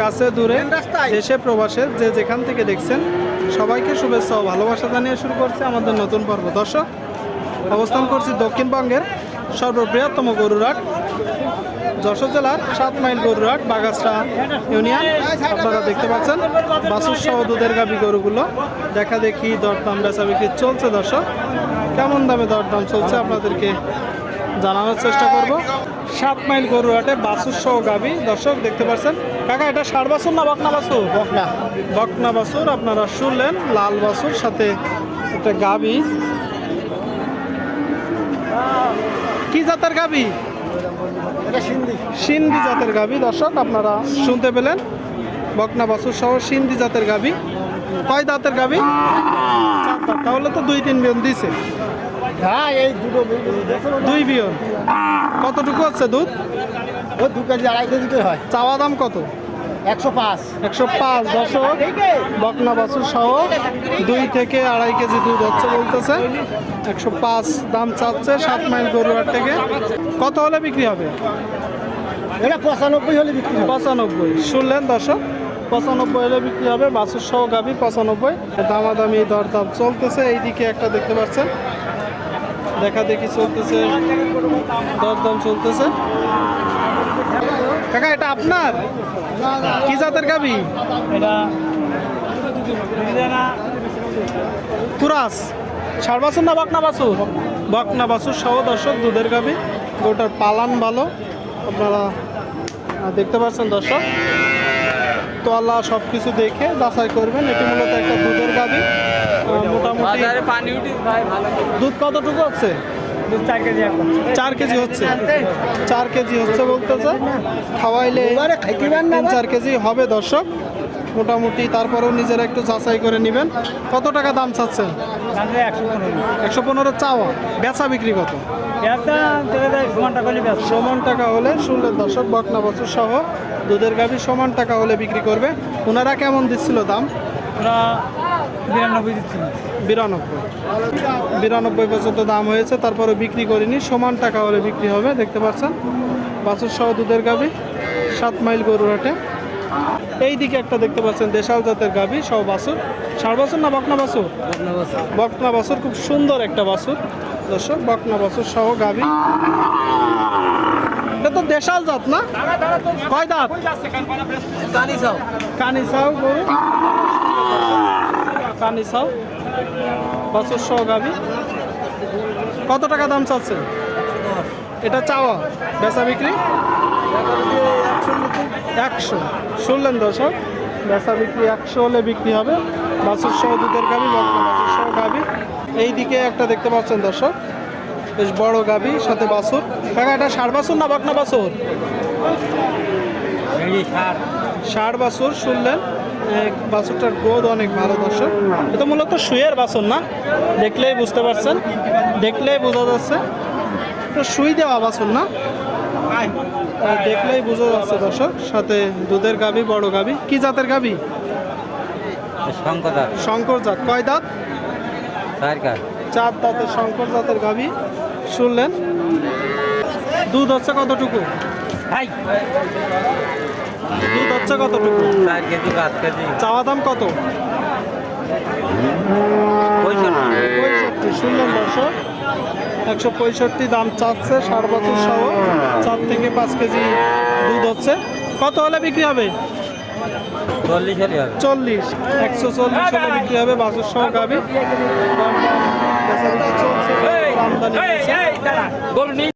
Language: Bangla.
কাছে দূরে দেশে প্রবাসে যে যেখান থেকে দেখছেন সবাইকে শুভেচ্ছা ও ভালোবাসা জানিয়ে শুরু করছে আমাদের নতুন পর্ব। দর্শক অবস্থান করছি দক্ষিণবঙ্গের সর্ববৃহত্তম গরুরাট যশোর জেলার সাত মাইল গরুরাট বাগাসরা ইউনিয়ন। আপনারা দেখতে পাচ্ছেন বাসুর সহ দুধের গাবি গরুগুলো দেখা দেখি দরদাম বেচা বিক্রি চলছে। দর্শক কেমন দামে দরদাম চলছে আপনাদেরকে জানানোর চেষ্টা করব। সাত মাইল গরুরাটে বাসুর সহ গাবি দর্শক দেখতে পাচ্ছেন কাকা এটা ষাট বাসুর না বকনা বাসুর? বকনা। বকনা বাসুর আপনারা শুনলেন লাল বাসুর সাথে একটা গাবি কি জাতের গাবি সিন্ধি। জাতের গাবি দর্শক আপনারা শুনতে পেলেন বকনা বাসুর সহ সিন্ধি জাতের গাবি কয় দাঁতের গাবি তাহলে তো দুই তিন বিয়ন দিছে। হ্যাঁ এই দুটো দুই বিয়ন। কতটুকু হচ্ছে দুধ? ও দু কেজি আড়াই কেজি হয়। চাওয়া দাম কত? একশো পাঁচ। একশো পাঁচ দশক বকনা বাছুর সহ দুই থেকে আড়াই কেজি দুধ হচ্ছে বলতেছে। একশো পাঁচ দাম চাচ্ছে সাত মাইল গরুয়ার থেকে। কত হলে বিক্রি হবে? এটা পঁচানব্বই হলে বিক্রি হবে। পঁচানব্বই। শুনলেন দর্শক পঁচানব্বই হলে বিক্রি হবে। বাছুর সহ গাভি পঁচানব্বই। দামাদামি দরদাম চলতেছে। এইদিকে একটা দেখতে পাচ্ছেন দেখা দেখি চলতেছে দরদাম চলতেছে। কাকা এটা আপনার? কি জাতের গাভি এটা কুরাস ষাট বাছুর না বকনা বাছুর? বকনা বাছুর সহ দর্শক দুধের গাবি। গোটার পালান ভালো। আপনারা দেখতে পাচ্ছেন দর্শক। তলা সব কিছু দেখে যাচাই করবেন। এটি মূলত একটা দুধের মোটামুটি বাজারে পানি উঠি ভাই ভালো দুধ কতটুকু দুধ চার কেজি এখন। চার কেজি হচ্ছে। চার কেজি হচ্ছে বলতেছে। খাওয়াইলে তিন চার কেজি হবে দর্শক। মোটামুটি তারপরেও নিজেরা একটু যাচাই করে নেবেন। কত টাকা দাম চাচ্ছেন? একশো পনেরো। একশো পনেরো চাওয়া। বেচা বিক্রি কত? সমান টাকা হলে সমান টাকা হলে শুনলেন দর্শক বকনা বছর সহ দুধের গাভি সমান টাকা হলে বিক্রি করবে। ওনারা কেমন দিচ্ছিল দাম? ওরা বিরানব্বই দিচ্ছি বিরানব্বই। বিরানব্বই পর্যন্ত দাম হয়েছে তারপরে বিক্রি করিনি। সমান টাকা হলে বিক্রি হবে দেখতে পাচ্ছেন? বাছুর সহ দুধের গাভি সাত মাইল গরুরহাটে এই দিকে একটা দেখতে পাচ্ছেন দেশাল জাতের গাভি সহ বাছুর। ষাট বছর না বকনা বাছুর? বকনা বাছুর। খুব সুন্দর একটা বাছুর। দর্শক বকনা বাছুর সহ গাভি। এটা তো দেশাল জাত না? কয় দাঁত? পানি চাও। কানি চাও গরু। কানি চাও। বাছুর সহ গাভি। কত টাকা দাম চাচ্ছে? এটা চাওয়া। বেচা বিক্রি? একশো। শুনলেন দর্শক বেচা বিক্রি একশো হলে বিক্রি হবে। বাছুর সহ দুধের গাভি বকনা বাছুর সহ গাভি। এই দিকে একটা দেখতে পাচ্ছেন দর্শক বেশ বড় গাভি সাথে বাছুর কাকা এটা ষাট বাছুর না বকনা বাছুর ষাট বাছুর শুনলেন। বাছুরটার গ্রোথ অনেক ভালো দর্শক। এটা মূলত শুয়ের বাছুর না? দেখলেই বুঝতে পারছেন। দেখলেই বোঝা যাচ্ছে। এটা সুই দেওয়া বাছুর না? দেখলেই বোঝা যাচ্ছে দর্শক। সাথে দুধের গাভি বড় গাভি। কি জাতের শঙ্কদার শঙ্কর জাত। কয় দাঁত? চার দাঁতের শঙ্কর জাতের গাভি। শুনলেন? দুধ হচ্ছে কতটুকু? দুধ হচ্ছে কতটুকু? চার কেজি পাঁচ কেজি। চাওয়া দাম কত? পঁয়ষট্টি। শুনলেন দর্শক? একশো পঁয়ষট্টি দাম চাচ্ছে ষাট বছর সহ চার থেকে পাঁচ কেজি দুধ হচ্ছে। কত হলে বিক্রি হবে? চল্লিশ একশো চল্লিশ হলে বিক্রি হবে বাছুর সহ গাবি আমদানি।